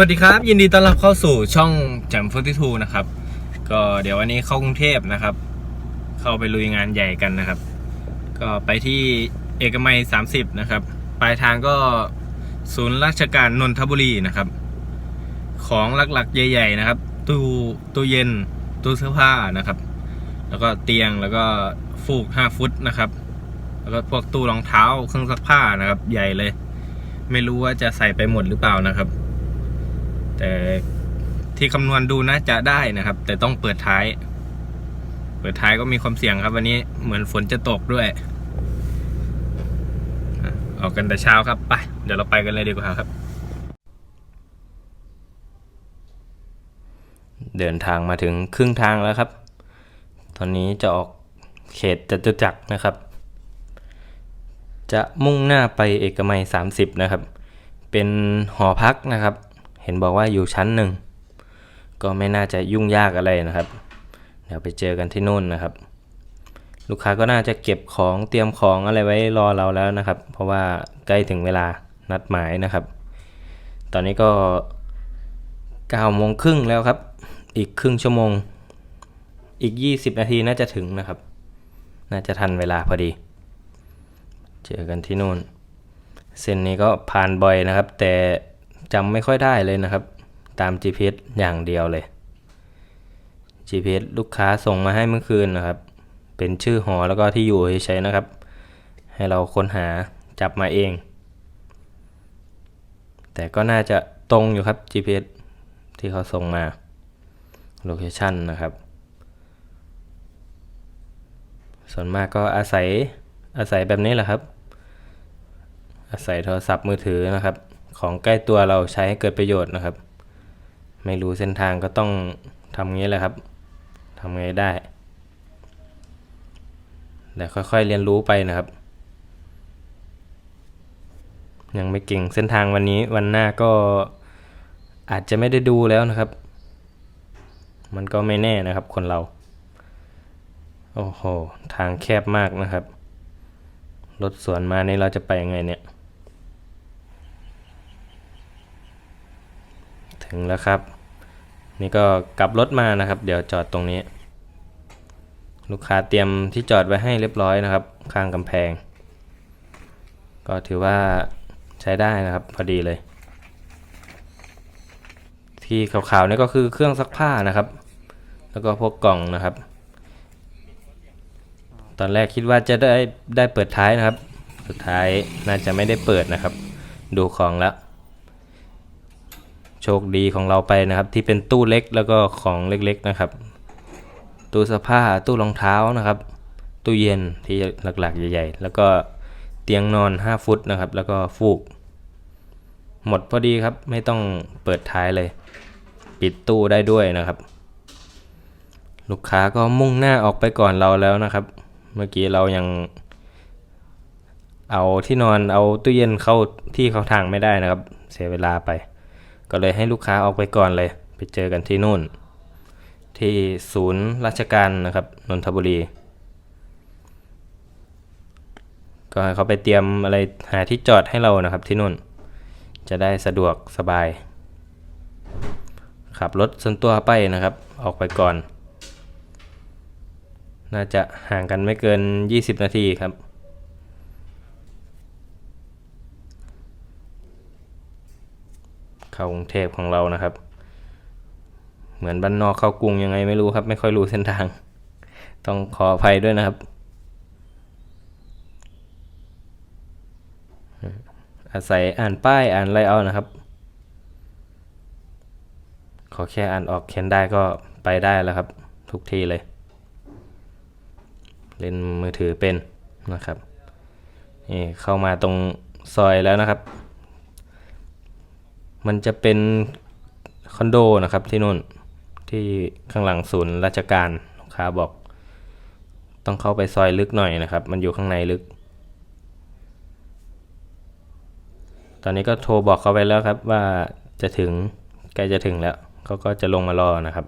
วัสดีครับ ยินดีต้อนรับเข้าสู่ช่องแจมฟทูนะครับ ก็เดี๋ยววันนี้เข้ากรุงเทพนะครับ เข้าไปลุยงานใหญ่กันนะครับ ก็ไปที่เอกมัย 30 นะครับ ปลายทางก็ศูนย์ราชการนนทบุรีนะครับ ของหลักๆ ใหญ่ ๆ นะครับ ตู้ตู้เย็นตู้เสื้อผ้านะครับ แล้วก็เตียงแล้วก็ฟูก 5 ฟุตนะครับ แล้วก็พวกตู้รองเท้าเครื่องซักผ้านะครับ ใหญ่เลย ไม่รู้ว่าจะใส่ไปหมดหรือเปล่านะครับ แต่ที่คำนวณดูน่าจะได้นะครับ แต่ต้องเปิดท้าย เปิดท้ายก็มีความเสี่ยงครับ วันนี้เหมือนฝนจะตกด้วยอออกกันแต่เช้าครับไปเดี๋ยวเราไปกันเลยดีกว่าครับ เดินทางมาถึงครึ่งทางแล้วครับ ตอนนี้จะออกเขตจตุจักรนะครับ จะมุ่งหน้าไปเอกมัย 30 นะครับ เป็นหอพักนะครับ เห็นบอกว่าอยู่ชั้นหนึ่งก็ไม่น่าจะยุ่งยากอะไรนะครับ เดี๋ยวไปเจอกันที่นู่นนะครับ ลูกค้าก็น่าจะเก็บของเตรียมของอะไรไว้รอเราแล้วนะครับ เพราะว่าใกล้ถึงเวลานัดหมายนะครับ ตอนนี้ก็9โมงครึ่งแล้วครับ อีกครึ่งชั่วโมง อีก 20 นาทีน่าจะถึงนะครับ น่าจะทันเวลาพอดี เจอกันที่นู่น เส้นนี้ก็ผ่านบ่อยนะครับ แต่ จำไม่ค่อยได้เลยนะครับ ตาม GPS อย่างเดียวเลย GPS ลูกค้าส่งมาให้เมื่อคืนนะครับ เป็นชื่อหอแล้วก็ที่อยู่เฉยๆนะครับ ให้เราค้นหาจับมาเอง แต่ก็น่าจะตรงอยู่ครับ GPS ที่เขาส่งมาโลเคชันนะครับ ส่วนมากก็อาศัยอาศัยแบบนี้แหละครับ อาศัยโทรศัพท์มือถือนะครับ ของใกล้ตัวเราใช้ให้เกิดประโยชน์นะครับ ไม่รู้เส้นทางก็ต้องทำงี้แหละครับทำไงได้แต่ค่อยๆเรียนรู้ไปนะครับ ยังไม่เก่งเส้นทางวันนี้วันหน้าก็อาจจะไม่ได้ดูแล้วนะครับ มันก็ไม่แน่นะครับคนเรา โอ้โห ทางแคบมากนะครับ รถสวนมานี่เราจะไปยังไงเนี่ย ถึงแล้วครับ นี่ก็กลับรถมานะครับ เดี๋ยวจอดตรงนี้ ลูกค้าเตรียมที่จอดไว้ให้เรียบร้อยนะครับ ข้างกำแพง ก็ถือว่าใช้ได้นะครับพอดีเลย ที่ขาวๆนี่ก็คือเครื่องซักผ้านะครับ แล้วก็พวกกล่องนะครับ ตอนแรกคิดว่าจะได้ได้เปิดท้ายนะครับ สุดท้ายน่าจะไม่ได้เปิดนะครับ ดูของแล้ว โชคดีของเราไปนะครับ ที่เป็นตู้เล็กแล้วก็ของเล็กๆนะครับ ตู้เสื้อผ้าตู้รองเท้านะครับ ตู้เย็นที่หลักๆ ใหญ่ ๆ แล้วก็เตียงนอน 5 ฟุตนะครับ แล้วก็ฟูก หมดพอดีครับไม่ต้องเปิดท้ายเลย ปิดตู้ได้ด้วยนะครับ ลูกค้าก็มุ่งหน้าออกไปก่อนเราแล้วนะครับ เมื่อกี้เรายังเอาที่นอนเอาตู้เย็นเข้าที่เข้าทางไม่ได้นะครับ เสียเวลาไป ก็เลยให้ลูกค้าออกไปก่อนเลย ไปเจอกันที่นู่น ที่ศูนย์ราชการนะครับนนทบุรี ก็ให้เขาไปเตรียมอะไรหาที่จอดให้เรานะครับที่นู่น จะได้สะดวกสบาย ขับรถส่วนตัวไปนะครับ ออกไปก่อน น่าจะห่างกันไม่เกิน 20 นาทีครับ เข้ากรุงเทพของเรานะครับ เหมือนบ้านนอกเข้ากรุงยังไงไม่รู้ครับ ไม่ค่อยรู้เส้นทาง ต้องขออภัยด้วยนะครับ อาศัยอ่านป้ายอ่านไรเอานะครับ ขอแค่อ่านออกเขียนได้ก็ไปได้แล้วครับ ทุกที่เลย เล่นมือถือเป็นนะครับนี่เข้ามาตรงซอยแล้วนะครับ มันจะเป็นคอนโดนะครับที่นู่นที่ข้างหลังศูนย์ราชการลูกค้าบอก ต้องเข้าไปซอยลึกหน่อยนะครับ มันอยู่ข้างในลึก ตอนนี้ก็โทรบอกเขาไปแล้วครับ ว่าจะถึงใกล้จะถึงแล้วเขาก็จะลงมารอนะครับ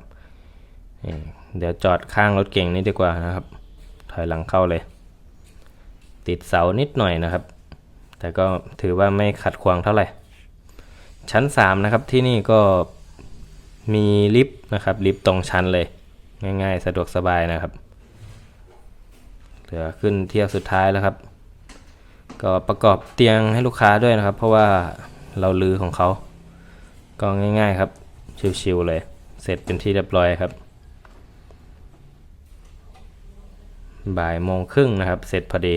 เดี๋ยวจอดข้างรถเก่งนี้ดีกว่านะครับ ถอยหลังเข้าเลย ติดเสานิดหน่อยนะครับ แต่ก็ถือว่าไม่ขัดขวางเท่าไหร่ ชั้น 3 นะครับที่นี่ก็มีลิฟต์นะครับลิฟต์ตรงชั้นเลย ง่ายๆ สะดวกสบายนะครับ เหลือขึ้นเที่ยวสุดท้ายแล้วครับ ก็ประกอบเตียงให้ลูกค้าด้วยนะครับ เพราะว่าเราลือของเขา ก็ง่ายๆครับ ชิวๆเลย เสร็จเป็นที่เรียบร้อยครับ บ่ายโมงครึ่งนะครับ เสร็จพอดี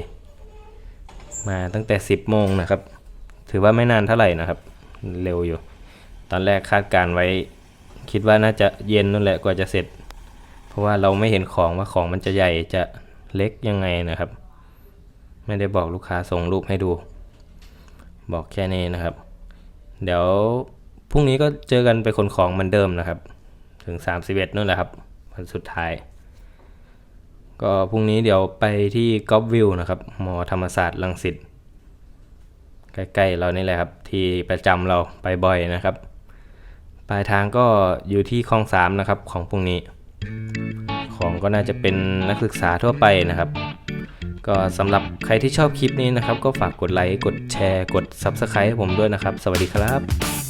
มาตั้งแต่ 10โมงนะครับ ถือว่าไม่นานเท่าไหร่นะครับ เร็วอยู่ ตอนแรกคาดการไว้ คิดว่าน่าจะเย็นนั่นแหละกว่าจะเสร็จ เพราะว่าเราไม่เห็นของว่าของมันจะใหญ่จะเล็กยังไงนะครับ ไม่ได้บอกลูกค้าส่งรูปให้ดู บอกแค่นี้นะครับ เดี๋ยวพรุ่งนี้ก็เจอกันไปขนของเหมือนเดิมนะครับ ถึง 31นู่นแหละครับวันสุดท้าย ก็พรุ่งนี้เดี๋ยวไปที่กอล์ฟวิวนะครับมอธรรมศาสตร์ลังสิต ใกล้ๆเรานี่แหละครับ ที่ประจำเราไปบ่อยนะครับ ปลายทางก็อยู่ที่คลองสามนะครับของพรุ่งนี้ ของก็น่าจะเป็นนักศึกษาทั่วไปนะครับ ก็สำหรับใครที่ชอบคลิปนี้นะครับ ก็ฝากกดไลค์กดแชร์ กด Subscribe ให้ผมด้วยนะครับ สวัสดีครับ